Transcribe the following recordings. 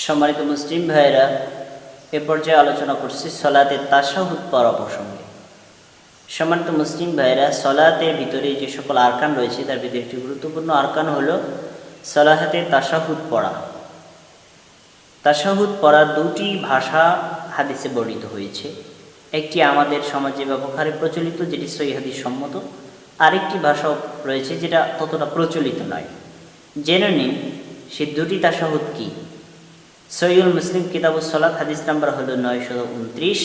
সম্মানিত মুসলিম ভাইরা এ পর্যায়ে আলোচনা করছি সলাতে তাসাহুদ পড়া প্রসঙ্গে সম্মানিত মুসলিম ভাইরা সলাতের ভিতরে যে সকল আরকান রয়েছে, তার ভিতরে একটি গুরুত্বপূর্ণ আরকান হলো সলাহাতে তাসাহুদ পড়া। তাসাহুদ পড়ার দুটি ভাষা হাদিসে বর্ণিত হয়েছে। একটি আমাদের সমাজে ব্যবহারে প্রচলিত, যেটি সই হাদিস সম্মত। আরেকটি ভাষাও রয়েছে যেটা ততটা প্রচলিত নয়। জেনে নিন, সে দুটি তাসাহুদ কি? সৈয়ুল মুসলিম কিতাবুস সালাত, হাদিস নাম্বার হলো নয়শো উনত্রিশ।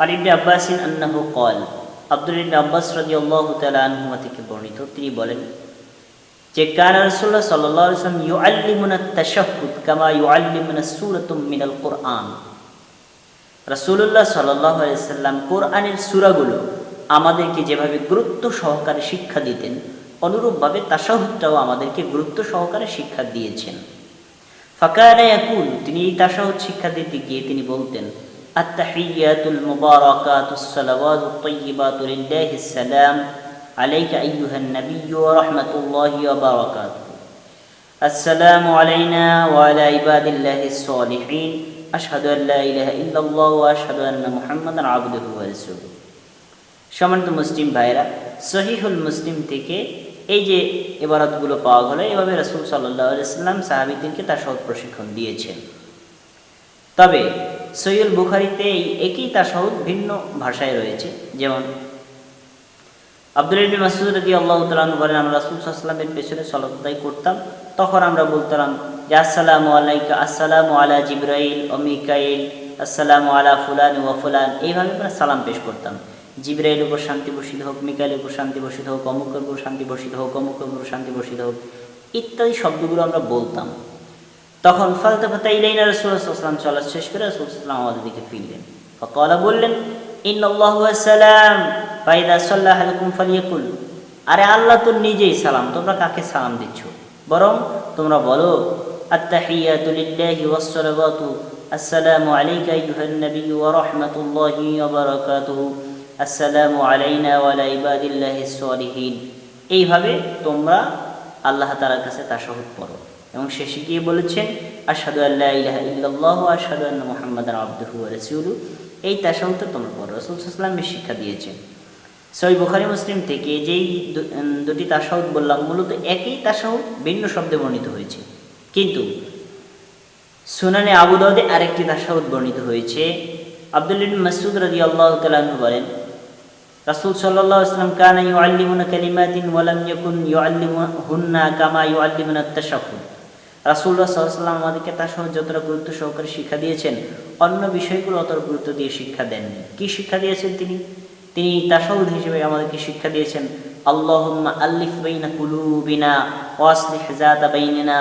আর ইবনে আব্বাসিন আন্নাহু কল আব্দুল ইবনে আব্বাস রাদিয়াল্লাহু তাআলা আনহুমা থেকে বর্ণিত। তিনি বলেন, যে কান রাসূলুল্লাহ সাল্লাল্লাহু আলাইহি ওয়াসাল্লাম ইউআল্লিমুনা তাশাহুদ কামা ইউআল্লিমুনা সূরাতুম মিনাল কুরআন। রাসূলুল্লাহ সাল্লাল্লাহু আলাইহি সাল্লাম কোরআনের সূরাগুলো আমাদেরকে যেভাবে গুরুত্ব সহকারে শিক্ষা দিতেন, অনুরূপভাবে তাশাহুদটাও আমাদেরকে গুরুত্ব সহকারে শিক্ষা দিয়েছেন। ফাকানা ইয়াকুল, তিনি এই তাশাহুদ শিক্ষা দিতে গিয়ে তিনি বলতেন, আত্তাহিয়াতুল মুবারাকাতুস সালাওয়াতুত তাইয়্যিবাতু লিল্লাহিস সালাম আলাইকা আইয়ুহান নাবিয়্যু ওয়া রাহমাতুল্লাহি ওয়া বারাকাতুহু। আসসালামু আলাইনা ওয়া আলা ইবাদিল্লাহিস সালিহিন আশহাদু আন লা ইলাহা ইল্লাল্লাহ ওয়া আশহাদু আন্না মুহাম্মাদান আবদুহু ওয়া রাসূলুহু। সম্মানিত মুসলিম ভাইরা সহিহুল মুসলিম থেকে এই যে এবারতগুলো পাওয়া গেল, এভাবে রসুল সাল্লাহ সাল্লাম সাহাবিদিনকে তার সহজ প্রশিক্ষণ দিয়েছেন। তবে সৈয়ুল বুখারিতে এই একই তাসাহুদ ভিন্ন ভাষায় রয়েছে, যেমন আব্দুল মাসুদ রদি আল্লাহ তালন বলেন, আমরা রাসুল সাল্লামের পেছনে সলতাই করতাম। তখন আমরা বলতাম যে, আসসালামু আলাইকা, আসসালামু আলা জিব্রাইল ও মিকাইল, আসসালামু আলা ফুলান ওয়া ফুলান। এইভাবে আমরা সালাম পেশ করতাম। জিব্রাইল উপর শান্তি বসিত হোক মিকাইলের উপর শান্তি বসিত হোক, অমুকের উপর শান্তি বসিত হোক, অমুকের উপর শান্তি বসিত হোক, ইত্যাদি শব্দগুলো আমরা বলতাম। তখন ফালতা ফাতা ইলাইনা রসুলাম চলা শেষ করে রসুলাম আমাদের দিকে ফিরলেন। ফকলা বললেন ইন্নআল্লাহু সালাম ফাইদা সাল্লাহ আলাইকুম ফালিয়াকুল। আরে আল্লাহ তো নিজেই সালাম, তোমরা কাকে সালাম দিচ্ছ? বরং তোমরা বলো, আত্তাহিয়াতু লিল্লাহি ওয়াস সালাওয়াতু, আসসালামু আলাইকা আইয়ুহান নাবিয়্যু ওয়া রাহমাতুল্লাহি ওয়া বারাকাতুহু। আসসালামু আলাইনা ওয়া আলা ইবাদিল্লাহিস সালিহিন এইভাবে তোমরা আল্লাহ তাআলার কাছে তাশাহুদ পড়ো এবং শেষে গিয়ে বলেছেন, আশহাদু আল্লা ইলাহা ইল্লাল্লাহু ওয়া আশহাদু আন্না মুহাম্মাদান আবদুহু রাসূলুহু এই তাশাহুদটা তোমরা পড়ো রাসূল আলাইহি শিক্ষা দিয়েছেন। সহি বুখারী মুসলিম থেকে যেই দুটি তাশাহুদ বললাম, মূলত একই তাশাহুদ ভিন্ন শব্দে বর্ণিত হয়েছে। কিন্তু সুনানে আবু দাউদে আরেকটি তাশাহুদ বর্ণিত হয়েছে। আব্দুল ইবনে মাসউদ রাদিয়াল্লাহু তাআলা বলেন রাসুল সাল্লাহ ইসলাম কানা ইউ আল্লিমুনা কালিমাদিন ওয়ালাম ইয়াকুন ইউ আল্লিমুন্না কামা ইউ আল্লিমুনা তাশাকুন রাসুল্লাহ সাল্লাম আমাদেরকে তার সহ যতটা গুরুত্ব সহকারে শিক্ষা দিয়েছেন, অন্য বিষয়গুলো অত গুরুত্ব দিয়ে শিক্ষা দেননি। কি শিক্ষা দিয়েছেন তিনি? তিনি তাসাউদ হিসেবে আমাদেরকে শিক্ষা দিয়েছেন, আল্লাহুম্মা আল্লিফ বাইনা কুলুবিনা ওয়াসলিহ যাতা বাইনিনা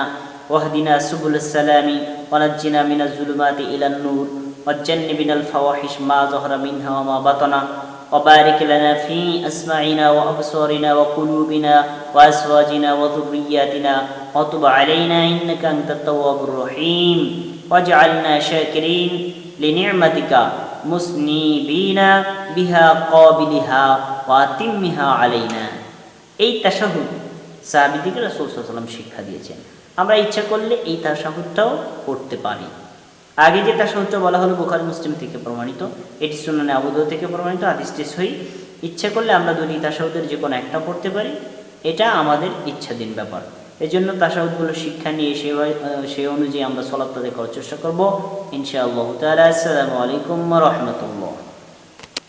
ওয়াহদিনা সুবুল সালামি ওয়ানাজ্জিনা মিনাজ জুলুমাতি ইলান নূর ওয়াজ্জান্নিবিনাল ফাওয়াহিশ মা যাহরা মিনহা ওয়া মা বাতানা। وبارك لنا في أسماعنا وأبصارنا وقلوبنا وأزواجنا وذرياتنا وتب علينا إنك أنت التواب الرحيم واجعلنا شاكرين لنعمتك مسنبين بها قابلها وأتمها علينا এই তাশাহুদ সাহাবিদিকে রাসূল সাল্লাল্লাহু আলাইহি ওয়াসাল্লাম শিক্ষা দিয়েছেন আমরা ইচ্ছা করলে এই তাশাহুদটাও পড়তে পারি আগে যে তাশাহুদটা বলা হলো বোখারি মুসলিম থেকে প্রমাণিত, এটি সুনানে আবুদ থেকে প্রমাণিত হাদিসটি সহি ইচ্ছা করলে আমরা দুটি তাসাউদের যে কোনো একটা পড়তে পারি, এটা আমাদের ইচ্ছাধীন ব্যাপার। এই জন্য তাসাউদগুলো শিক্ষা নিয়ে সে সে অনুযায়ী আমরা সলাপ তাদের করার চেষ্টা করব। ইনশাআল্লাহ তালা আসসালামু আলাইকুম রাহমাতুল্লাহ।